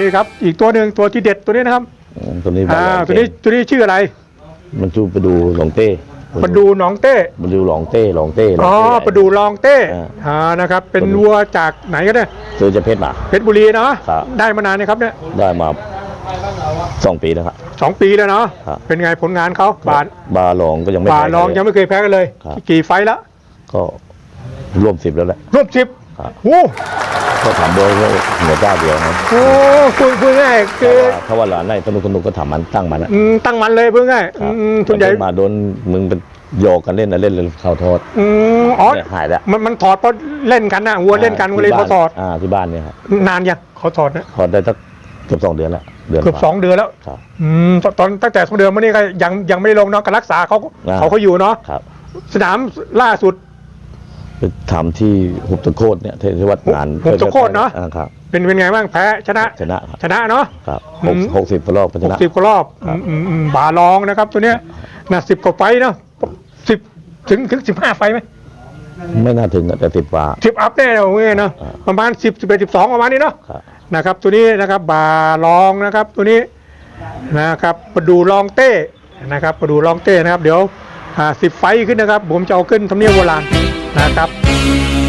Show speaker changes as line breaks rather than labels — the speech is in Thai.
นี่ครับอีกตัวหนึ่งตัวที่เด็ดตัวนี้นะครับ
อืมตัวนี้
อ่า
บาลอง
ตัวนี้ตัวนี้ชื่ออะไร
มันจูไปดูหลงเต้
ประดูหนองเต้
มันดูหลงเต้หลงเต้หลง
อ๋อ
เต้
ประดูลองเต้
อ่า
อ่านะครับ เป็น
ประดู
วัวจากไหนกันเนี่ย
ซื้อจะเพชรมา
เพชรบุรีเนาะ
ครับ
ได้มานานนะครับเนี่ย
ได้มาสองปีแล้วครับ
สองปีแล้วเนาะ
ครับ
เป็นไงผลงานเขาบาท
บาลองก็ยังไม่
บา
แพ้
ลองยังไม่เคยแพ้กันเลย
ครับ
กี่ไฟท์แล้ว
ก็ร่วมสิบแล้วแหละ
รวบสิบ
ครับ
โอ้
ก็ทำโดยเหนือเจ้าเดียวนะ
โหคุยคุยง่ายคือ
ถ้าว่าหลานได้สนุกสนุกก็ทำมันตั้งมันนะ
อืมตั้งมันเลยเพื่อง่าย
ครับ
อืมส่วนใหญ่
มาโดนมึงเป็นโยกกันเล่นนะเล่นเลยเข้าโทษ
อืมอ๋อ
เนี่ยหายแล้ว
มันมันถอดเพราะเล่นกันนะวัวเล่นกันก็เลย
ที่
เขา
บ้
ถอด
อ่าที่บ้านเนี่ยครับ
นานยังเขาถอดนะ
ถอดได้สักเกือบสองเดือนแล้วเดือน
เกือบ
กว่า
สองเดือนแล้ว
ครับ
อืมตอนตอนตั้งแต่สองเดือนมานี่ก็ยังยังไม่ได้ลงเนาะการรักษาเขา
อ่า
เขาเขาอยู่เนาะ
ครับ
สนามล่าสุด
ไป ทำที่หุบตะโคดเนี่ยที่วัดงาน
หุบตะโคดเนอะ
อ่ครับ
เป็นเป็นไงบ้างแพ้ชนะ
ชนะครับ
ชนะเนาะ
ครับ
อืม
หกสิบรอบก็ช
หก
นะ
สิบกว่ารอบ
ครับ
อืมอืมอืมบาลองนะครับ ตัวเนี้ยนะสิบกว่าไฟต์เนาะสิบถึงถึงสิบห้าไฟต์ไหม
ไม่น่าถึงอะแต่สิบกว่า
สิบอัพแน่เลยเว้ยเนาะ
อ่า
ประมาณสิบสิบเอ็ดสิบสองประมาณนี้เนาะ
ครับ
นะครับ ตัวนี้นะครับบาลองนะครับตัวนี้นะครับประดูลองเต้นะครับประดูลองเต้นะครับ เดี๋ยวสิบไฟต์ขึ้นนะครับ ผมจะเอาขึ้นทำเนียบโบราณ นะครับ